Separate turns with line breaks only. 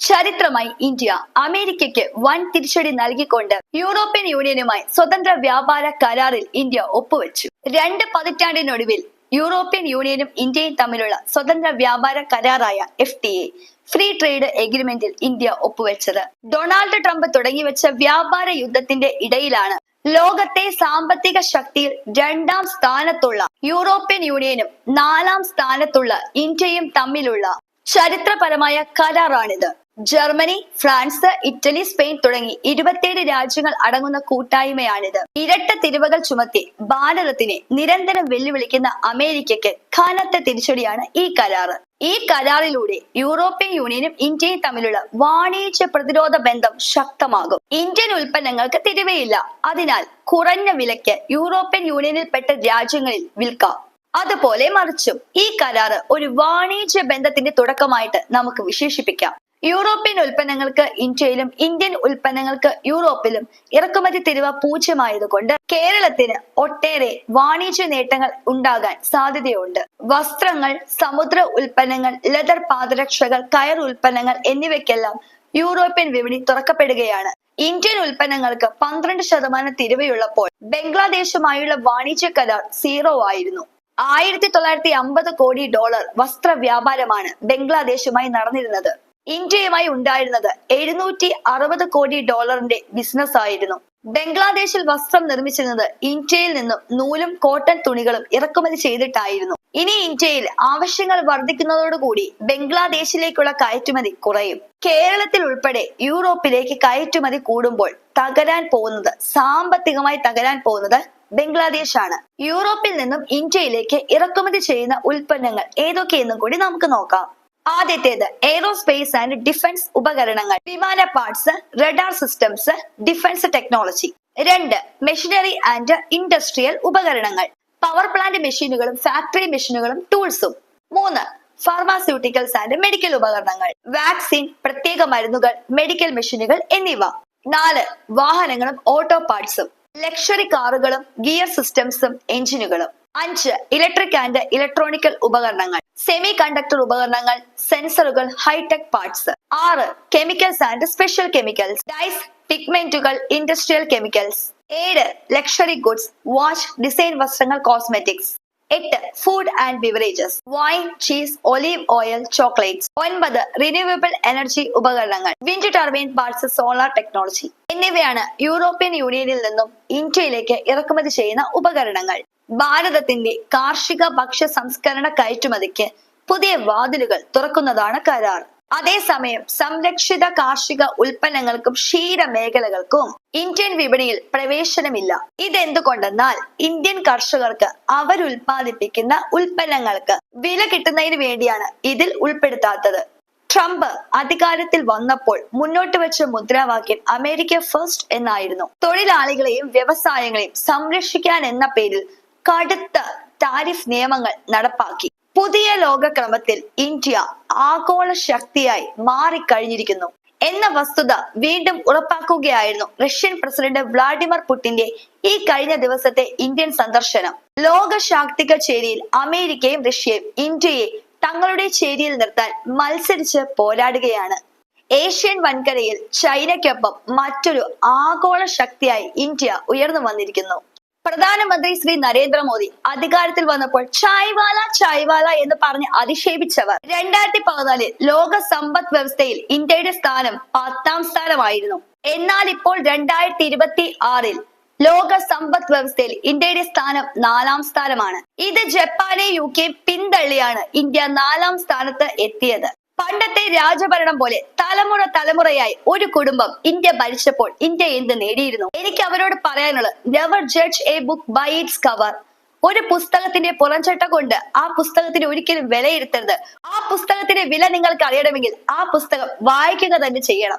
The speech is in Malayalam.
ചരിത്രമായി ഇന്ത്യ അമേരിക്കയ്ക്ക് വൻ തിരിച്ചടി നൽകിക്കൊണ്ട് യൂറോപ്യൻ യൂണിയനുമായി സ്വതന്ത്ര വ്യാപാര കരാറിൽ ഇന്ത്യ ഒപ്പുവെച്ചു. രണ്ട് പതിറ്റാണ്ടിനൊടുവിൽ യൂറോപ്യൻ യൂണിയനും ഇന്ത്യയും തമ്മിലുള്ള സ്വതന്ത്ര വ്യാപാര കരാറായ F T A free trade എഗ്രിമെന്റിൽ India ഒപ്പുവെച്ചത്. ഡൊണാൾഡ് ട്രംപ് തുടങ്ങി വെച്ച വ്യാപാര യുദ്ധത്തിന്റെ ഇടയിലാണ് ലോകത്തെ സാമ്പത്തിക ശക്തിയിൽ രണ്ടാം സ്ഥാനത്തുള്ള യൂറോപ്യൻ യൂണിയനും നാലാം സ്ഥാനത്തുള്ള ഇന്ത്യയും തമ്മിലുള്ള ചരിത്രപരമായ കരാറാണിത്. ജർമ്മനി ഫ്രാൻസ് ഇറ്റലി സ്പെയിൻ തുടങ്ങി ഇരുപത്തിയേഴ് രാജ്യങ്ങൾ അടങ്ങുന്ന കൂട്ടായ്മയാണിത്. ഇരട്ട തിരിവുകൾ ചുമത്തി ഭാരതത്തിനെ നിരന്തരം വെല്ലുവിളിക്കുന്ന അമേരിക്കയ്ക്ക് കനത്ത തിരിച്ചടിയാണ് ഈ കരാറ്. ഈ കരാറിലൂടെ യൂറോപ്യൻ യൂണിയനും ഇന്ത്യയും തമ്മിലുള്ള വാണിജ്യ പ്രതിരോധ ബന്ധം ശക്തമാകും. ഇന്ത്യൻ ഉൽപ്പന്നങ്ങൾക്ക് തിരിവയില്ല. അതിനാൽ കുറഞ്ഞ വിലയ്ക്ക് യൂറോപ്യൻ യൂണിയനിൽപ്പെട്ട രാജ്യങ്ങളിൽ വിൽക്കാം. അതുപോലെ മറിച്ചും ഈ കരാറ് ഒരു വാണിജ്യ ബന്ധത്തിന്റെ തുടക്കമായിട്ട് നമുക്ക് വിശേഷിപ്പിക്കാം. യൂറോപ്യൻ ഉൽപ്പന്നങ്ങൾക്ക് ഇന്ത്യയിലും ഇന്ത്യൻ ഉൽപ്പന്നങ്ങൾക്ക് യൂറോപ്പിലും ഇറക്കുമതി തിരിവ് പൂജ്യമായതുകൊണ്ട് കേരളത്തിന് ഒട്ടേറെ വാണിജ്യ നേട്ടങ്ങൾ ഉണ്ടാകാൻ സാധ്യതയുണ്ട്. വസ്ത്രങ്ങൾ സമുദ്ര ഉൽപ്പന്നങ്ങൾ ലെതർ പാദരക്ഷകൾ കയർ ഉൽപ്പന്നങ്ങൾ എന്നിവയ്ക്കെല്ലാം യൂറോപ്യൻ വിപണി തുറക്കപ്പെടുകയാണ്. ഇന്ത്യൻ ഉൽപ്പന്നങ്ങൾക്ക് പന്ത്രണ്ട് ശതമാനം തിരിവയുള്ളപ്പോൾ ബംഗ്ലാദേശുമായുള്ള വാണിജ്യ കരാർ സീറോ ആയിരുന്നു. ആയിരത്തി തൊള്ളായിരത്തി അമ്പത് കോടി ഡോളർ വസ്ത്ര വ്യാപാരമാണ് ബംഗ്ലാദേശുമായി നടന്നിരുന്നത്. ഇന്ത്യയുമായി ഉണ്ടായിരുന്നത് എഴുന്നൂറ്റി അറുപത് കോടി ഡോളറിന്റെ ബിസിനസ് ആയിരുന്നു. ബംഗ്ലാദേശിൽ വസ്ത്രം നിർമ്മിച്ചിരുന്നത് ഇന്ത്യയിൽ നിന്നും നൂലും കോട്ടൺ തുണികളും ഇറക്കുമതി ചെയ്തിട്ടായിരുന്നു. ഇനി ഇന്ത്യയിൽ ആവശ്യങ്ങൾ വർദ്ധിക്കുന്നതോടുകൂടി ബംഗ്ലാദേശിലേക്കുള്ള കയറ്റുമതി കുറയും. കേരളത്തിൽ ഉൾപ്പെടെ യൂറോപ്പിലേക്ക് കയറ്റുമതി കൂടുമ്പോൾ തകരാൻ പോകുന്നത് സാമ്പത്തികമായി തകരാൻ പോകുന്നത് ബംഗ്ലാദേശാണ്. യൂറോപ്പിൽ നിന്നും ഇന്ത്യയിലേക്ക് ഇറക്കുമതി ചെയ്യുന്ന ഉൽപ്പന്നങ്ങൾ ഏതൊക്കെയെന്നും കൂടി നമുക്ക് നോക്കാം. ആദ്യത്തേത് എയ്റോസ്പേസ് ആൻഡ് ഡിഫൻസ് ഉപകരണങ്ങൾ വിമാന parts radar systems defence technology രണ്ട് മെഷീനറി ആൻഡ് ഇൻഡസ്ട്രിയൽ ഉപകരണങ്ങൾ പവർ പ്ലാന്റ് മെഷീനുകളും ഫാക്ടറി മെഷീനുകളും ടൂൾസും മൂന്ന് ഫാർമാസ്യൂട്ടിക്കൽസ് ആൻഡ് മെഡിക്കൽ ഉപകരണങ്ങൾ വാക്സിൻ പ്രത്യേക മരുന്നുകൾ മെഡിക്കൽ മെഷീനുകൾ എന്നിവ. നാല് വാഹനങ്ങളും ഓട്ടോ പാർട്സും ലക്ഷറി കാറുകളും ഗിയർ സിസ്റ്റംസും എഞ്ചിനുകളും അഞ്ച് ഇലക്ട്രിക് ആൻഡ് ഇലക്ട്രോണിക്കൽ ഉപകരണങ്ങൾ. സെമി കണ്ടക്ടർ ഉപകരണങ്ങൾ സെൻസറുകൾ ഹൈടെക് പാർട്സ് ആറ് chemicals and special chemicals dyes പിഗ്മെന്റുകൾ industrial chemicals ഏഴ് ലക്ഷറി ഗുഡ്സ് വാച്ച് ഡിസൈൻ വസ്ത്രങ്ങൾ കോസ്മെറ്റിക്സ് എട്ട് food and beverages wine cheese olive oil chocolates ഒൻപത് റിന്യൂവബിൾ എനർജി ഉപകരണങ്ങൾ. Wind turbine parts solar technology എന്നിവയാണ് യൂറോപ്യൻ യൂണിയനിൽ നിന്നും ഇന്ത്യയിലേക്ക് ഇറക്കുമതി ചെയ്യുന്ന ഉപകരണങ്ങൾ. ഭാരതത്തിന്റെ കാർഷിക ഭക്ഷ്യ സംസ്കരണ കയറ്റുമതിക്ക് പുതിയ വാതിലുകൾ തുറക്കുന്നതാണ് കരാർ. അതേസമയം സംരക്ഷിത കാർഷിക ഉൽപ്പന്നങ്ങൾക്കും ക്ഷീര മേഖലകൾക്കും ഇന്ത്യൻ വിപണിയിൽ പ്രവേശനമില്ല. ഇതെന്തുകൊണ്ടെന്നാൽ ഇന്ത്യൻ കർഷകർക്ക് അവരുൽപാദിപ്പിക്കുന്ന ഉൽപ്പന്നങ്ങൾക്ക് വില കിട്ടുന്നതിന് വേണ്ടിയാണ് ഇതിൽ ഉൾപ്പെടുത്താത്തത്. ട്രംപ് അധികാരത്തിൽ വന്നപ്പോൾ മുന്നോട്ട് വെച്ച മുദ്രാവാക്യം അമേരിക്ക ഫസ്റ്റ് എന്നായിരുന്നു. തൊഴിലാളികളെയും വ്യവസായങ്ങളെയും സംരക്ഷിക്കാൻ എന്ന പേരിൽ കടുത്ത ടാരിഫ് നിയമങ്ങൾ നടപ്പാക്കി. പുതിയ ലോകക്രമത്തിൽ ഇന്ത്യ ആഗോള ശക്തിയായി മാറിക്കഴിഞ്ഞിരിക്കുന്നു. എന്ന വസ്തുത വീണ്ടും ഉറപ്പാക്കുകയായിരുന്നു റഷ്യൻ പ്രസിഡന്റ് വ്ളാഡിമിർ പുടിന്റെ ഈ കഴിഞ്ഞ ദിവസത്തെ ഇന്ത്യൻ സന്ദർശനം. ലോക ശാക്തിക ചേരിയിൽ അമേരിക്കയും റഷ്യയും ഇന്ത്യയെ തങ്ങളുടെ ചേരിയിൽ നിർത്താൻ മത്സരിച്ച് പോരാടുകയാണ്. ഏഷ്യൻ വൻകരയിൽ ചൈനയ്ക്കൊപ്പം മറ്റൊരു ആഗോള ശക്തിയായി ഇന്ത്യ ഉയർന്നു വന്നിരിക്കുന്നു. പ്രധാനമന്ത്രി ശ്രീ നരേന്ദ്രമോദി അധികാരത്തിൽ വന്നപ്പോൾ ചായ്വാല ചായ്വാല എന്ന് പറഞ്ഞ് അധിക്ഷേപിച്ചവർ. രണ്ടായിരത്തി പതിനാലിൽ ലോക സമ്പദ് വ്യവസ്ഥയിൽ ഇന്ത്യയുടെ സ്ഥാനം പത്താം സ്ഥാനമായിരുന്നു. എന്നാൽ ഇപ്പോൾ രണ്ടായിരത്തി ഇരുപത്തി ആറിൽ ലോക സമ്പദ് വ്യവസ്ഥയിൽ ഇന്ത്യയുടെ സ്ഥാനം നാലാം സ്ഥാനമാണ്. ഇത് ജപ്പാനെ യു കെ പിന്തള്ളിയാണ് ഇന്ത്യ നാലാം സ്ഥാനത്ത് എത്തിയത്. പണ്ടത്തെ രാജഭരണം പോലെ തലമുറ തലമുറയായി ഒരു കുടുംബം ഇന്ത്യ ഭരിച്ചപ്പോൾ ഇന്ത്യ എന്ത് നേടിയിരുന്നു? എനിക്ക് അവരോട് പറയാനുള്ളത് never judge a book by its cover ഒരു പുസ്തകത്തിന്റെ പുറംചട്ട കൊണ്ട് ആ പുസ്തകത്തിന് ഒരിക്കലും വിലയിരുത്തരുത്. ആ പുസ്തകത്തിന്റെ വില നിങ്ങൾക്ക് അറിയണമെങ്കിൽ ആ പുസ്തകം വായിക്കുക തന്നെ ചെയ്യണം.